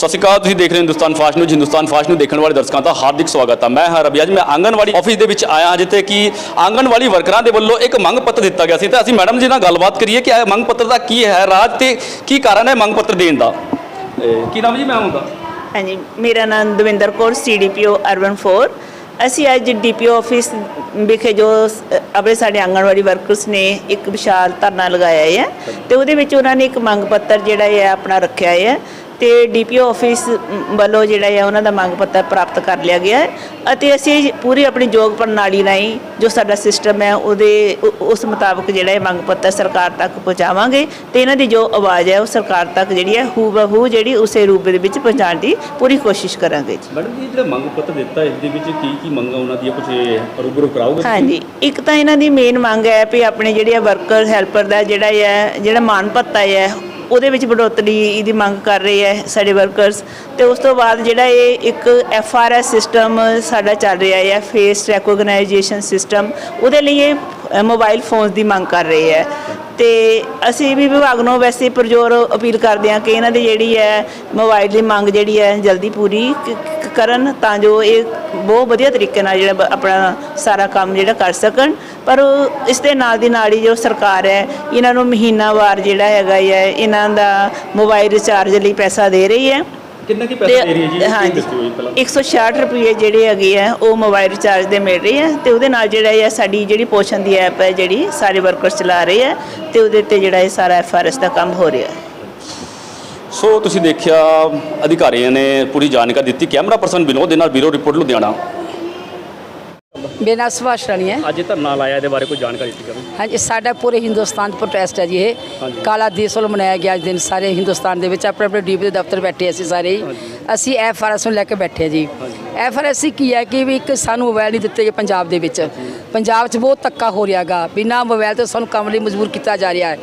ਸਤਿ ਸ਼੍ਰੀ ਅਕਾਲ, ਤੁਸੀਂ ਦੇਖ ਰਹੇ ਹੋ Hindustan fast news. Hindustan fast news ਦੇਖਣ ਵਾਲੇ ਦਰਸ਼ਕਾਂ ਦਾ ਹਾਰਦਿਕ ਸਵਾਗਤ ਹੈ ਮੈਂ ਹਾਂ ਰਵੀ ਅੱਜ ਮੈਂ ਆਂਗਨਵਾੜੀ ਆਫਿਸ ਦੇ ਵਿੱਚ ਆਇਆ ਹਾਂ ਜਿੱਥੇ ਕਿ ਆਂਗਨਵਾੜੀ ਵਰਕਰਾਂ ਦੇ ਵੱਲੋਂ ਇੱਕ ਮੰਗ ਪੱਤਰ ਦਿੱਤਾ ਗਿਆ ਸੀ। ਤੇ ਅਸੀਂ ਮੈਡਮ ਜੀ ਨਾਲ ਗੱਲਬਾਤ ਕਰੀਏ ਕਿ ਇਹ ਮੰਗ ਪੱਤਰ ਦਾ ਕੀ ਹੈ, ਰਾਜ ਤੇ ਕੀ ਕਾਰਨ ਹੈ ਮੰਗ ਪੱਤਰ ਦੇਣ ਦਾ? ਕੀ ਨਾਮ ਜੀ? ਮੈਂ ਹੁੰਦਾ ਹਾਂਜੀ, ਮੇਰਾ ਨਾਮ ਦਵਿੰਦਰ ਕੌਰ ਸੀਡੀਪੀਓ ਅਰਬਨ 4 ਅਸੀਂ ਅੱਜ ਡੀਪੀਓ ਆਫਿਸ ਵਿਖੇ ਜੋ ਆਪਣੇ ਸਾਡੇ ਆਂਗਣਵਾੜੀ ਵਰਕਰਸ ਨੇ ਇੱਕ ਵਿਸ਼ਾਲ ਧਰਨਾ ਲਗਾਇਆ ਹੈ। ਤੇ ਉਹਦੇ ਵਿੱਚ ਉਹਨਾਂ ਨੇ ਇੱਕ ਮੰਗ ਪੱਤਰ ਜਿਹੜਾ ਹੈ ਆਪਣਾ ਰੱਖਿਆ ਹੈ। ਤੇ ਡੀਪੀਓ ਆਫਿਸ ਵੱਲੋਂ ਜਿਹੜਾ ਹੈ ਉਹਨਾਂ ਦਾ ਮੰਗ ਪੱਤਰ ਪ੍ਰਾਪਤ ਕਰ ਲਿਆ ਗਿਆ ਹੈ ਅਤੇ ਅਸੀਂ ਪੂਰੀ ਆਪਣੀ ਯੋਗ ਪ੍ਰਣਾਲੀ ਰਾਹੀਂ ਜੋ ਸਾਡਾ ਸਿਸਟਮ ਹੈ ਉਹਦੇ ਉਸ ਮੁਤਾਬਕ ਜਿਹੜਾ ਇਹ ਮੰਗ ਪੱਤਰ ਸਰਕਾਰ ਤੱਕ ਪਹੁੰਚਾਵਾਂਗੇ ਤੇ ਇਹਨਾਂ ਦੀ ਜੋ ਆਵਾਜ਼ ਹੈ ਉਹ ਸਰਕਾਰ ਤੱਕ ਜਿਹੜੀ ਹੈ ਹੂ ਬਹੂ ਜਿਹੜੀ ਉਸੇ ਰੂਪ ਦੇ ਵਿੱਚ ਪਹੁੰਚਾਉਣ ਦੀ ਪੂਰੀ ਕੋਸ਼ਿਸ਼ ਕਰਾਂਗੇ ਜੀ। ਮੈਡਮ ਜੀ ਜਿਹੜਾ ਮੰਗ ਪੱਤਰ ਦਿੱਤਾ ਇਸ ਦੇ ਵਿੱਚ ਕੀ ਕੀ ਮੰਗਾਂ ਉਹਨਾਂ ਦੀਆਂ ਕੁਝ ਰੂਬਰੂ ਕਰਾਓਗੇ ਹਾਂਜੀ ਇੱਕ ਤਾਂ ਇਹਨਾਂ ਦੀ ਮੇਨ ਮੰਗ ਹੈ ਵੀ ਆਪਣੇ ਜਿਹੜੇ ਵਰਕਰ ਹੈਲਪਰ ਦਾ ਜਿਹੜਾ ਹੈ ਜਿਹੜਾ ਮਾਨ ਭੱਤਾ ਹੈ ਉਹਦੇ ਵਿੱਚ ਬੜੋਤਰੀ ਦੀ ਮੰਗ ਕਰ ਰਹੇ ਹੈ ਸਾਡੇ ਵਰਕਰਸ ਤੇ ਉਸ ਤੋਂ ਬਾਅਦ ਜਿਹੜਾ ਇਹ ਇੱਕ ਐਫ ਆਰ ਐਸ ਸਿਸਟਮ ਸਾਡਾ ਚੱਲ ਰਿਹਾ ਹੈ ਫੇਸ ਰੈਕੋਗਨਾਈਜੇਸ਼ਨ ਸਿਸਟਮ ਉਹਦੇ ਲਈ ਇਹ ਮੋਬਾਈਲ ਫੋਨਸ ਦੀ ਮੰਗ ਕਰ ਰਹੇ ਹੈ। ਤੇ ਅਸੀਂ ਵੀ ਵਿਭਾਗ ਨੂੰ ਵੈਸੇ ਪਰਜ਼ੋਰ ਅਪੀਲ ਕਰਦੇ ਹਾਂ ਕਿ ਇਹਨਾਂ ਦੀ ਜਿਹੜੀ ਹੈ ਮੋਬਾਈਲ ਦੀ ਮੰਗ ਜਿਹੜੀ ਹੈ ਜਲਦੀ ਪੂਰੀ ਕਰਨ ਤਾਂ ਜੋ ਇਹ ਬਹੁਤ ਵਧੀਆ ਤਰੀਕੇ ਨਾਲ ਜਿਹੜਾ ਆਪਣਾ ਸਾਰਾ ਕੰਮ ਜਿਹੜਾ ਕਰ ਸਕਣ। ਪਰ ਇਸ ਦੇ ਨਾਲ ਦੀ ਨਾਲ ਹੀ ਜੋ ਸਰਕਾਰ ਹੈ ਇਹਨਾਂ ਨੂੰ ਮਹੀਨਾਵਾਰ ਜਿਹੜਾ ਹੈਗਾ ਹੈ ਇਹਨਾਂ ਦਾ ਮੋਬਾਈਲ ਰਿਚਾਰਜ ਲਈ ਪੈਸਾ ਦੇ ਰਹੀ ਹੈ। ਕਿੰਨਾ ਕੀ ਪੈਸਾ ਦੇ ਰਹੀ ਹੈ ਜੀ? ਇਹ ਹਾਂਜੀ। ਦੱਸਿਓ ਜੀ ਪਹਿਲਾਂ। 166 ਰੁਪਏ ਜਿਹੜੇ ਹੈਗੇ ਆ ਉਹ ਮੋਬਾਈਲ ਰਿਚਾਰਜ ਦੇ ਮਿਲ ਰਹੇ ਆ ਤੇ ਉਹਦੇ ਨਾਲ ਜਿਹੜਾ ਹੈ ਸਾਡੀ ਜਿਹੜੀ ਪੋਸ਼ਨ ਦੀ ਐਪ ਹੈ ਜਿਹੜੀ ਸਾਰੇ ਵਰਕਰਸ ਚਲਾ ਰਹੇ ਆ ਤੇ ਉਹਦੇ ਤੇ ਜਿਹੜਾ ਇਹ ਸਾਰਾ ਐਫਆਰਐਸ ਦਾ ਕੰਮ ਹੋ ਰਿਹਾ। ਹੈ ਸੋ ਤੁਸੀਂ ਦੇਖਿਆ ਅਧਿਕਾਰੀਆਂ ਨੇ ਪੂਰੀ ਜਾਣਕਾਰੀ ਦਿੱਤੀ। ਕੈਮਰਾ ਪਰਸਨ ਵਿਨੋਦ ਦੇ ਨਾਲ ਬਿਊਰੋ ਰਿਪੋਰਟ ਲੁਧਿਆਣਾ। ਮੇਰਾ ਸੁਭਾਸ਼ ਰਾਣੀ ਹੈ। ਅੱਜ ਧਰਨਾ ਲਾਇਆ ਇਹਦੇ ਬਾਰੇ ਕੋਈ ਜਾਣਕਾਰੀ ਦਿੱਤੀ ਕਰੋ ਹਾਂਜੀ ਸਾਡਾ ਪੂਰੇ ਹਿੰਦੁਸਤਾਨ 'ਚ ਪ੍ਰੋਟੈਸਟ ਹੈ ਜੀ ਇਹ। ਕਾਲਾ ਦਿਵਸ ਵੱਲੋਂ ਮਨਾਇਆ ਗਿਆ ਅੱਜ ਦਿਨ ਸਾਰੇ ਹਿੰਦੁਸਤਾਨ ਦੇ ਵਿੱਚ। ਆਪਣੇ ਆਪਣੇ ਡੀਪੀ ਦੇ ਦਫ਼ਤਰ ਬੈਠੇ ਅਸੀਂ ਸਾਰੇ ਹੀ। ਅਸੀਂ ਐਫਆਰਐਸ ਨੂੰ ਲੈ ਕੇ ਬੈਠੇ ਹਾਂ ਜੀ। ਐਫਆਰਐਸ ਕੀ ਹੈ ਕਿ ਵੀ ਇੱਕ ਸਾਨੂੰ ਮੋਬਾਈਲ ਨਹੀਂ ਦਿੱਤੇ ਗਏ ਪੰਜਾਬ ਦੇ ਵਿੱਚ। ਪੰਜਾਬ 'ਚ ਬਹੁਤ ਧੱਕਾ ਹੋ ਰਿਹਾਗਾ। ਬਿਨਾਂ ਮੋਬਾਈਲ ਤੋਂ ਸਾਨੂੰ ਕੰਮ ਲਈ ਮਜਬੂਰ ਕੀਤਾ ਜਾ ਰਿਹਾ ਹੈ।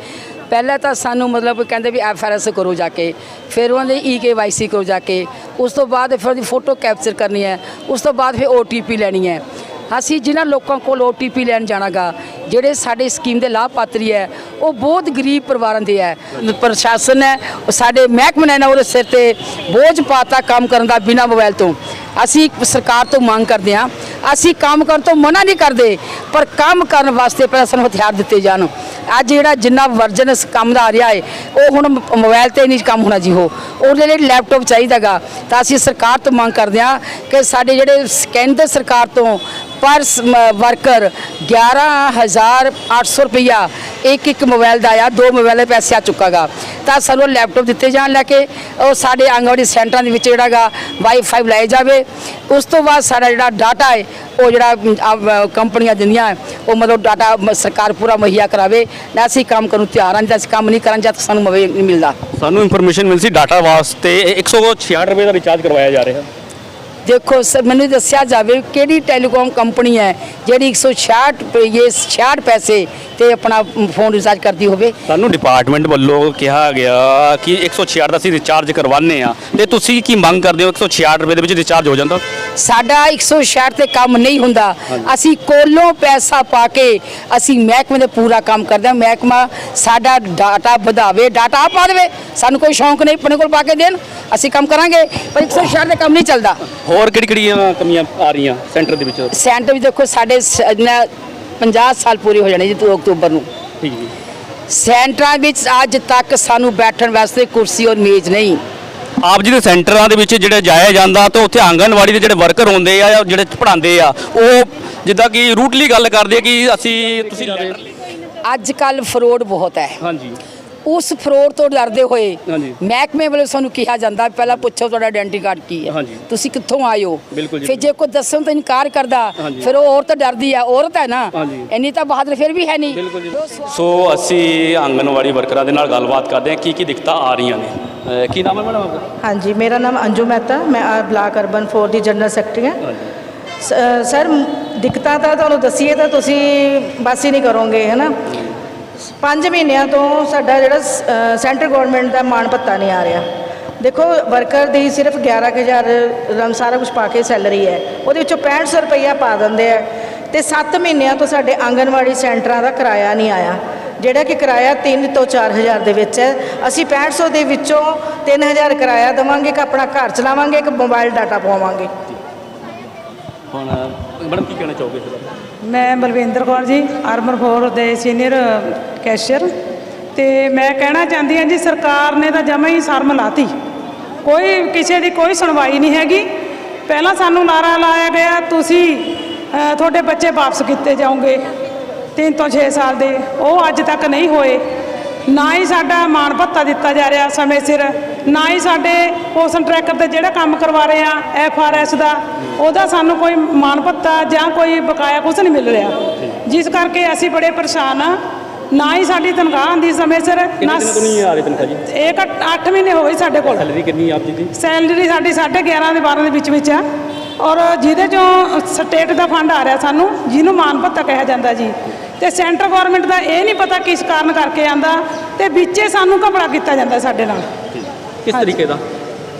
ਪਹਿਲਾਂ ਤਾਂ ਸਾਨੂੰ ਮਤਲਬ ਕਹਿੰਦੇ ਵੀ ਐਫਆਰਐਸ ਕਰੋ ਜਾ ਕੇ, ਫਿਰ ਉਹਨਾਂ ਦੇ ਈ ਕੇ ਵਾਈ ਸੀ ਕਰੋ ਜਾ ਕੇ, ਉਸ ਤੋਂ ਬਾਅਦ ਫਿਰ ਉਹਦੀ ਫੋਟੋ ਕੈਪਚਰ ਕਰਨੀ ਹੈ, ਉਸ ਤੋਂ ਬਾਅਦ ਫਿਰ ਓ ਟੀ ਪੀ ਲੈਣੀ ਹੈ। ਅਸੀਂ ਜਿਨ੍ਹਾਂ ਲੋਕਾਂ ਕੋਲ OTP ਲੈਣ ਜਾਣਾਗਾ, ਜਿਹੜੇ ਸਾਡੇ ਸਕੀਮ ਦੇ ਲਾਭਪਾਤਰੀ ਹੈ, ਉਹ ਬਹੁਤ ਗਰੀਬ ਪਰਿਵਾਰਾਂ ਦੇ ਹੈ। ਪ੍ਰਸ਼ਾਸਨ ਹੈ ਸਾਡੇ ਮਹਿਕਮੇ ਨੇ ਨਾ ਉਹਦੇ ਸਿਰ ਤੇ ਬੋਝ ਪਾਤਾ ਕੰਮ ਕਰਨ ਦਾ ਬਿਨਾਂ ਮੋਬਾਈਲ ਤੋਂ। ਅਸੀਂ ਸਰਕਾਰ ਤੋਂ ਮੰਗ ਕਰਦੇ ਹਾਂ, ਅਸੀਂ ਕੰਮ ਕਰਨ ਤੋਂ ਮਨਾ ਨਹੀਂ ਕਰਦੇ, ਪਰ ਕੰਮ ਕਰਨ ਵਾਸਤੇ ਪ੍ਰਸ਼ਾਸਨ ਹਥਿਆਰ ਦਿੱਤੇ ਜਾਣ। ਅੱਜ ਜਿਹੜਾ ਜਿੰਨਾ ਵਰਜਨ ਕੰਮ ਦਾ ਆ ਰਿਹਾ ਹੈ ਉਹ ਹੁਣ ਮ- ਮੋਬਾਈਲ ਤੇ ਨਹੀਂ ਕੰਮ ਹੋਣਾ ਜੀ ਉਹ। ਉਹਦੇ ਲਈ ਲੈਪਟਾਪ ਚਾਹੀਦਾਗਾ ਤਾਂ ਅਸੀਂ ਸਰਕਾਰ ਤੋਂ ਮੰਗ ਕਰਦੇ ਹਾਂ ਕਿ ਸਾਡੇ ਜਿਹੜੇ ਕੇਂਦਰ ਸਰਕਾਰ ਤੋਂ ਪਰ ਸ- ਮ- ਵਰਕਰ 11800 ਰੁਪਇਆ ਇੱਕ ਇੱਕ ਮੋਬਾਈਲ ਦਾ ਆ ਦੋ ਮੋਬਾਈਲ ਦੇ ਪੈਸੇ ਆ ਚੁੱਕਾਗਾ। ਤਾਂ ਸਾਨੂੰ ਲੈਪਟਾਪ ਦਿੱਤੇ ਜਾਣ ਲੈ ਕੇ ਉਹ ਸਾਡੇ ਆਂਗਣਵਾੜੀ ਸੈਂਟਰਾਂ ਦੇ ਵਿੱਚ ਜਿਹੜਾਗਾ ਵਾਈਫਾਈ ਲਾਏ ਜਾਵੇ। ਉਸ ਤੋਂ ਬਾਅਦ ਸਾਡਾ ਜਿਹੜਾ ਡਾਟਾ ਹੈ ਉਹ ਜਿਹੜਾ ਕੰਪਨੀਆਂ ਦਿੰਦੀਆਂ ਉਹ ਮਤਲਬ ਡਾਟਾ ਸਰਕਾਰ ਪੂਰਾ ਮੁਹੱਈਆ ਕਰਾਵੇ। ਨਾ ਅਸੀਂ ਕੰਮ ਕਰਨ ਤਿਆਰ ਹਾਂ ਤਾਂ ਅਸੀਂ ਕੰਮ ਨਹੀਂ ਕਰਾਂ ਜਦ ਤੱਕ ਸਾਨੂੰ ਮੋਬਾਈਲ ਨਹੀਂ ਮਿਲਦਾ। ਸਾਨੂੰ ਇਨਫੋਰਮੇਸ਼ਨ ਮਿਲੀ ਸੀ ਡਾਟਾ ਵਾਸਤੇ 166 ਰੁਪਏ ਦਾ ਰਿਚਾਰਜ ਕਰਵਾਇਆ ਜਾ ਰਿਹਾ। ਦੇਖੋ ਸਰ ਮੈਨੂੰ ਦੱਸਿਆ ਜਾਵੇ ਕਿਹੜੀ ਟੈਲੀਕਾਮ ਕੰਪਨੀ ਹੈ ਜਿਹੜੀ 166 ਰੁਪਏ 66 ਪੈਸੇ ਤੇ ਆਪਣਾ ਫੋਨ ਰਿਚਾਰਜ ਕਰਦੀ ਹੋਵੇ। ਸਾਨੂੰ ਡਿਪਾਰਟਮੈਂਟ ਵੱਲੋਂ ਕਿਹਾ ਗਿਆ ਕਿ 166 ਦਾ ਅਸੀਂ ਰਿਚਾਰਜ ਕਰਵਾਉਂਦੇ ਆ ਤੇ ਤੁਸੀਂ ਕੀ ਮੰਗ ਕਰਦੇ ਹੋ? 166 ਰੁਪਏ ਦੇ ਵਿੱਚ ਰਿਚਾਰਜ ਹੋ ਜਾਂਦਾ? ਸਾਡਾ 166 ਤੇ ਕੰਮ ਨਹੀਂ ਹੁੰਦਾ। ਅਸੀਂ ਕੋਲੋਂ ਪੈਸਾ ਪਾ ਕੇ ਅਸੀਂ ਮਹਿਕਮੇ ਦੇ ਪੂਰਾ ਕੰਮ ਕਰਦੇ ਹਾਂ। ਮਹਿਕਮਾ ਸਾਡਾ ਡਾਟਾ ਵਧਾਵੇ ਡਾਟਾ ਆ ਪਾ ਦੇਵੇ। ਸਾਨੂੰ ਕੋਈ ਸ਼ੌਂਕ ਨਹੀਂ ਆਪਣੇ ਕੋਲ ਪਾ ਕੇ ਦੇਣ। ਅਸੀਂ ਕੰਮ ਕਰਾਂਗੇ ਪਰ 166 ਤੇ ਕੰਮ ਨਹੀਂ ਚੱਲਦਾ। ਹੋਰ ਕਿਹੜੀ ਕਿਹੜੀਆਂ ਕਮੀਆਂ ਆ ਰਹੀਆਂ ਸੈਂਟਰ ਦੇ ਵਿੱਚ? ਸੈਂਟਰ ਵੀ ਦੇਖੋ ਸਾਡੇ 50 ਸਾਲ ਪੂਰੇ ਹੋ ਜਾਣੇ ਜੀ 2 ਅਕਤੂਬਰ ਨੂੰ। ਠੀਕ ਜੀ। ਸੈਂਟਰਾਂ ਵਿੱਚ ਅੱਜ ਤੱਕ ਸਾਨੂੰ ਬੈਠਣ ਵਾਸਤੇ ਕੁਰਸੀ ਔਰ ਮੇਜ਼ ਨਹੀਂ। ਆਪ ਜੀ ਦੇ ਸੈਂਟਰਾਂ ਦੇ ਵਿੱਚ ਜਿਹੜੇ ਜਾਇਆ ਜਾਂਦਾ ਤਾਂ ਉੱਥੇ ਆਂਗਨਵਾੜੀ ਦੇ ਜਿਹੜੇ ਵਰਕਰ ਹੁੰਦੇ ਆ ਜਾਂ ਜਿਹੜੇ ਪੜ੍ਹਾਉਂਦੇ ਆ ਉਹ ਜਿੱਦਾਂ ਕਿ ਰੂਟਲੀ ਗੱਲ ਕਰਦੇ ਕਿ ਅਸੀਂ ਤੁਸੀਂ ਅੱਜ ਕੱਲ ਫਰੋਡ ਬਹੁਤ ਹੈ। ਹਾਂਜੀ। ਉਸ ਫਰੋਡ ਤੋਂ ਡਰਦੇ ਹੋਏ ਹਾਂਜੀ। ਮਹਿਕਮੇ ਵੱਲੋਂ ਸਾਨੂੰ ਕਿਹਾ ਜਾਂਦਾ ਪਹਿਲਾਂ ਪੁੱਛੋ ਤੁਹਾਡਾ ਆਇਡੈਂਟੀ ਕਾਰਡ ਕੀ ਹੈ। ਹਾਂਜੀ। ਤੁਸੀਂ ਕਿੱਥੋਂ ਆਏ ਹੋ ਬਿਲਕੁਲ ਜੀ। ਫਿਰ ਜੇ ਕੋਈ ਦੱਸਣ ਤੋਂ ਇਨਕਾਰ ਕਰਦਾ ਹਾਂਜੀ। ਫਿਰ ਉਹ ਔਰਤ ਡਰਦੀ ਹੈ ਔਰਤ ਹੈ ਨਾ। ਹਾਂਜੀ। ਇੰਨੀ ਤਾਂ ਬਹਾਦਰ ਫਿਰ ਵੀ ਹੈ ਨਹੀਂ। ਬਿਲਕੁਲ ਜੀ। ਜੋ ਸਵਾ- ਸੋ ਅਸੀਂ ਆਂਗਨਵਾੜੀ ਵਰਕਰਾਂ ਦੇ ਨਾਲ ਗੱਲਬਾਤ ਕਰਦੇ ਹਾਂ ਕੀ ਕੀ ਦਿੱਕਤਾਂ ਆ ਰਹੀਆਂ ਨੇ। ਅਹ ਕੀ ਨਾਮ ਹੈ ਮੈਡਮ ਆਪਕਾ? ਹਾਂਜੀ ਮੇਰਾ ਨਾਮ ਅੰਜੂ ਮਹਿਤਾ ਮੈਂ ਆ ਬਲਾਕ ਅਰਬਨ 4 ਦੀ ਜਨਰਲ ਸੈਕਟਰੀ ਹਾਂ। ਸ- ਅ, ਸਰ ਦਿੱਕਤਾਂ ਤਾਂ ਤੁਹਾਨੂੰ ਦੱਸੀਏ ਤਾਂ ਤੁਸੀਂ ਬਸ ਹੀ ਨਹੀਂ ਕਰੋਗੇ ਹੈ ਨਾ? ਪੰਜ ਮਹੀਨਿਆਂ ਤੋਂ ਸਾਡਾ ਜਿਹੜਾ ਸ- ਸੈਂਟਰ ਗਵਰਨਮੈਂਟ ਦਾ ਮਾਣ ਭੱਤਾ ਨਹੀਂ ਆ ਰਿਹਾ। ਦੇਖੋ ਵਰਕਰ ਦੀ ਸਿਰਫ 11000 ਰੰਗ ਸਾਰਾ ਕੁਝ ਪਾ ਕੇ ਸੈਲਰੀ ਹੈ। ਉਹਦੇ ਵਿੱਚੋਂ 6500 ਰੁਪਈਆ ਪਾ ਦਿੰਦੇ ਆ। ਤੇ 7 ਮਹੀਨਿਆਂ ਤੋਂ ਸਾਡੇ ਆਂਗਨਵਾੜੀ ਸੈਂਟਰਾਂ ਦਾ ਕਿਰਾਇਆ ਨਹੀਂ ਆਇਆ। ਜਿਹੜਾ ਕਿ ਕਿਰਾਇਆ 3 ਤੋਂ 4000 ਦੇ ਵਿੱਚ ਹੈ। ਅਸੀਂ 6500 ਦੇ ਵਿੱਚੋਂ 3000 ਕਿਰਾਇਆ ਦੇਵਾਂਗੇ ਕਿ ਆਪਣਾ ਘਰ ਚਲਾਵਾਂਗੇ, ਇੱਕ ਮੋਬਾਈਲ ਡਾਟਾ ਪਵਾਵਾਂਗੇ। ਹੁਣ, ਮੈਡਮ, ਕੀ ਕਹਿਣਾ ਚਾਹੋਗੇ ਇਸ ਬਾਰੇ? ਮੈਂ ਬਲਵਿੰਦਰ ਕੌਰ ਜੀ ਅਰਬਨ ਫੋਰ ਦੇ ਸੀਨੀਅਰ ਕੈਸ਼ੀਅਰ ਤੇ ਮੈਂ ਕਹਿਣਾ ਚਾਹੁੰਦੀ ਹਾਂ ਜੀ, ਸਰਕਾਰ ਨੇ ਤਾਂ ਜਮਾ ਹੀ ਸ਼ਰਮ ਲਾਤੀ। ਕੋਈ ਕਿਸੇ ਦੀ ਕੋਈ ਸੁਣਵਾਈ ਨਹੀਂ ਹੈਗੀ। ਪਹਿਲਾਂ ਸਾਨੂੰ ਨਾਰਾ ਲਾਇਆ ਗਿਆ, ਤੁਸੀਂ ਤੁਹਾਡੇ ਬੱਚੇ ਵਾਪਸ ਕੀਤੇ ਜਾਓਗੇ 3 ਤੋਂ 6 ਸਾਲ ਦੇ। ਉਹ ਅੱਜ ਤੱਕ ਨਹੀਂ ਹੋਏ। ਨਾ ਹੀ ਸਾਡਾ ਮਾਣ ਭੱਤਾ ਦਿੱਤਾ ਜਾ ਰਿਹਾ ਸਮੇਂ ਸਿਰ। ਨਾ ਹੀ ਸਾਡੇ ਪੋਸਨ ਟਰੈਕਰ ਤੇ ਜਿਹੜਾ ਕੰਮ ਕਰਵਾ ਰਹੇ ਆ ਐਫ ਆਰ ਐਸ ਦਾ ਉਹਦਾ ਸਾਨੂੰ ਕੋਈ ਮਾਣ ਭੱਤਾ ਜਾਂ ਕੋਈ ਬਕਾਇਆ ਕੁਝ ਨਹੀਂ ਮਿਲ ਰਿਹਾ। ਜਿਸ ਕਰਕੇ ਅਸੀਂ ਬੜੇ ਪਰੇਸ਼ਾਨ ਆ। ਨਾ ਹੀ ਸਾਡੀ ਤਨਖਾਹ ਆਉਂਦੀ ਸਮੇਂ ਸਿਰ ਨਾ ਤੋਂ ਨਹੀਂ ਆ ਰਹੀ ਤਨਖਾਹ ਜੀ? ਇਹ 8 ਮਹੀਨੇ ਹੋਏ ਸਾਡੇ ਕੋਲ। ਸੈਲਰੀ ਕਿੰਨੀ ਆਪ ਜੀ ਦੀ? ਸੈਲਰੀ ਸਾਡੀ 11.5 ਦੇ 12 ਦੇ ਵਿੱਚ ਵਿੱਚ ਆ। ਔਰ ਜਿਹਦੇ ਚੋਂ ਸਟੇਟ ਦਾ ਫੰਡ ਆ ਰਿਹਾ ਸਾਨੂੰ ਜਿਹਨੂੰ ਮਾਨ ਭੱਤਾ ਕਿਹਾ ਜਾਂਦਾ ਜੀ। ਤੇ ਸੈਂਟਰ ਗਵਰਨਮੈਂਟ ਦਾ ਇਹ ਨਹੀਂ ਪਤਾ ਕਿਸ ਕਾਰਨ ਕਰਕੇ ਆਂਦਾ ਤੇ ਵਿੱਚੇ ਸਾਨੂੰ ਘਪਲਾ ਕੀਤਾ ਜਾਂਦਾ ਸਾਡੇ ਨਾਲ। ਕਿਸ ਤਰੀਕੇ ਦਾ?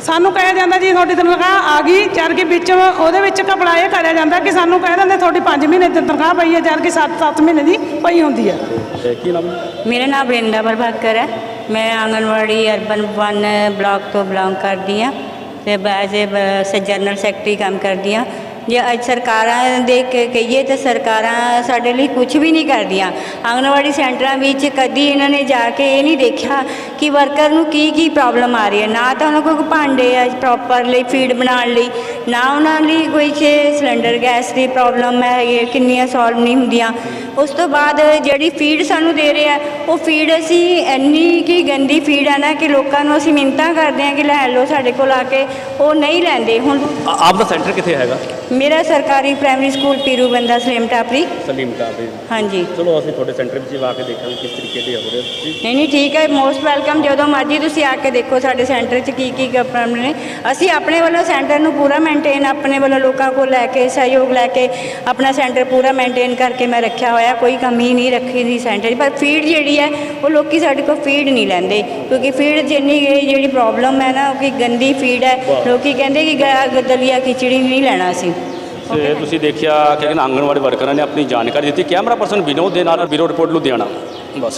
ਸਾਨੂੰ ਕਿਹਾ ਜਾਂਦਾ ਜੀ ਤੁਹਾਡੀ ਤਨਖਾਹ ਆ ਗਈ ਜਦ ਕਿ ਵਿੱਚ ਉਹਦੇ ਵਿੱਚ ਘਪਲਾ ਇਹ ਕਰਿਆ ਜਾਂਦਾ ਕਿ ਸਾਨੂੰ ਕਹਿ ਦਿੰਦੇ ਤੁਹਾਡੀ 5 ਮਹੀਨੇ ਦੀ ਤਨਖਾਹ ਪਈ ਹੈ ਜਦ ਕਿ 7-7 ਮਹੀਨੇ ਦੀ ਪਈ ਹੁੰਦੀ ਹੈ। ਤੇ ਕੀ ਨਾਮ ਹੈ? ਮੇਰਾ ਨਾਮ ਬ੍ਰਿੰਦਾ ਪ੍ਰਭਾਕਰ ਹੈ। ਮੈਂ ਆਂਗਨਵਾੜੀ ਅਰਬਨ 1 ਬਲਾਕ ਤੋਂ ਬਿਲੋਂਗ ਕਰਦੀ ਹਾਂ ਤੇ ਐਜ਼ ਏ ਜਨਰਲ ਸੈਕਟਰੀ ਕੰਮ ਕਰਦੀ ਹਾਂ। ਜੇ ਅੱਜ ਸਰਕਾਰਾਂ ਦੇ ਕੇ, ਕਹੀਏ ਤਾਂ ਸਰਕਾਰਾਂ ਸਾਡੇ ਲਈ ਕੁਝ ਵੀ ਨਹੀਂ ਕਰਦੀਆਂ। ਆਂਗਣਵਾੜੀ ਸੈਂਟਰਾਂ ਵਿੱਚ ਕਦੀ ਇਹਨਾਂ ਨੇ ਜਾ ਕੇ ਇਹ ਨਹੀਂ ਦੇਖਿਆ ਕਿ ਵਰਕਰ ਨੂੰ ਕੀ ਕੀ ਪ੍ਰੋਬਲਮ ਆ ਰਹੀ ਹੈ। ਨਾ ਤਾਂ ਉਹਨਾਂ ਕੋਲ ਭਾਂਡੇ ਆ ਪ੍ਰੋਪਰ ਲਈ ਫੀਡ ਬਣਾਉਣ ਲਈ, ਨਾ ਉਹਨਾਂ ਲਈ ਕੋਈ ਛੇ ਸਿਲੰਡਰ ਗੈਸ ਦੀ ਪ੍ਰੋਬਲਮ ਹੈ, ਇਹ ਕਿੰਨੀਆਂ ਸੋਲਵ ਨਹੀਂ ਹੁੰਦੀਆਂ। ਉਸ ਤੋਂ ਬਾਅਦ ਜਿਹੜੀ ਫੀਡ ਸਾਨੂੰ ਦੇ ਰਹੇ ਆ ਉਹ ਫੀਡ ਅਸੀਂ ਇੰਨੀ ਕੀ ਗੰਦੀ ਫੀਡ ਹੈ ਨਾ ਕਿ ਲੋਕਾਂ ਨੂੰ ਅਸੀਂ ਮਿੰਨਤਾਂ ਕਰਦੇ ਹਾਂ ਕਿ ਲੈ ਲਓ ਸਾਡੇ ਕੋਲ ਆ ਕੇ ਉਹ ਨਹੀਂ ਲੈਂਦੇ। ਹੁਣ ਆਪ ਦਾ ਸੈਂਟਰ ਕਿੱਥੇ ਹੈਗਾ? ਮੇਰਾ ਸਰਕਾਰੀ ਪ੍ਰਾਇਮਰੀ ਸਕੂਲ ਪੀਰੂ ਬੰਦਾ ਸਲੇਮ ਟਾਪਰੀ। ਸਲੀਮ ਕਾਬੇ ਹਾਂਜੀ। ਚਲੋ ਅਸੀਂ ਤੁਹਾਡੇ ਸੈਂਟਰ ਵਿੱਚ ਆ ਕੇ ਦੇਖਾਂਗੇ ਕਿਸ ਤਰੀਕੇ ਦੇ ਹੋ ਰਹੇ ਤੁਸੀਂ ਨਹੀਂ ਨਹੀਂ ਠੀਕ ਹੈ ਮੋਸਟ ਵੈਲਕਮ ਜਦੋਂ ਮਰਜ਼ੀ ਤੁਸੀਂ ਆ ਕੇ ਦੇਖੋ ਸਾਡੇ ਸੈਂਟਰ 'ਚ ਕੀ ਕੀ ਪ੍ਰੋਬਲਮ ਨੇ। ਅਸੀਂ ਆਪਣੇ ਵੱਲੋਂ ਸੈਂਟਰ ਨੂੰ ਪੂਰਾ ਮੇਨਟੇਨ ਆਪਣੇ ਵੱਲੋਂ ਲੋਕਾਂ ਕੋਲ ਲੈ ਕੇ ਸਹਿਯੋਗ ਲੈ ਕੇ ਆਪਣਾ ਸੈਂਟਰ ਪੂਰਾ ਮੇਨਟੇਨ ਕਰਕੇ ਮੈਂ ਰੱਖਿਆ ਹੋਇਆ। ਕੋਈ ਕਮੀ ਨਹੀਂ ਰੱਖੀ ਦੀ ਸੈਂਟਰ 'ਚ। ਪਰ ਫੀਡ ਜਿਹੜੀ ਹੈ ਉਹ ਲੋਕੀ ਸਾਡੇ ਕੋਲ ਫੀਡ ਨਹੀਂ ਲੈਂਦੇ। ਕਿਉਂਕਿ ਫੀਡ ਜਿੰਨੀ ਜਿਹੜੀ ਪ੍ਰੋਬਲਮ ਹੈ ਨਾ ਉਹ ਕਿ ਗੰਦੀ ਫੀਡ ਹੈ। ਲੋਕੀ ਕਹਿੰਦੇ ਕਿ ਗ- ਦਲੀਆ ਖਿਚੜੀ ਨਹੀਂ ਲੈਣਾ ਸੀ ਤੇ ਤੁਸੀਂ ਦੇਖਿਆ ਕਿ ਆਂਗਣਵਾੜੀ ਵਰਕਰਾਂ ਨੇ ਆਪਣੀ ਜਾਣਕਾਰੀ ਦਿੱਤੀ। ਕੈਮਰਾ ਪਰਸਨ ਵਿਨੋਦ ਦੇ ਨਾਲ ਬਿਊਰੋ ਰਿਪੋਰਟ ਲੁਧਿਆਣਾ। ਬਸ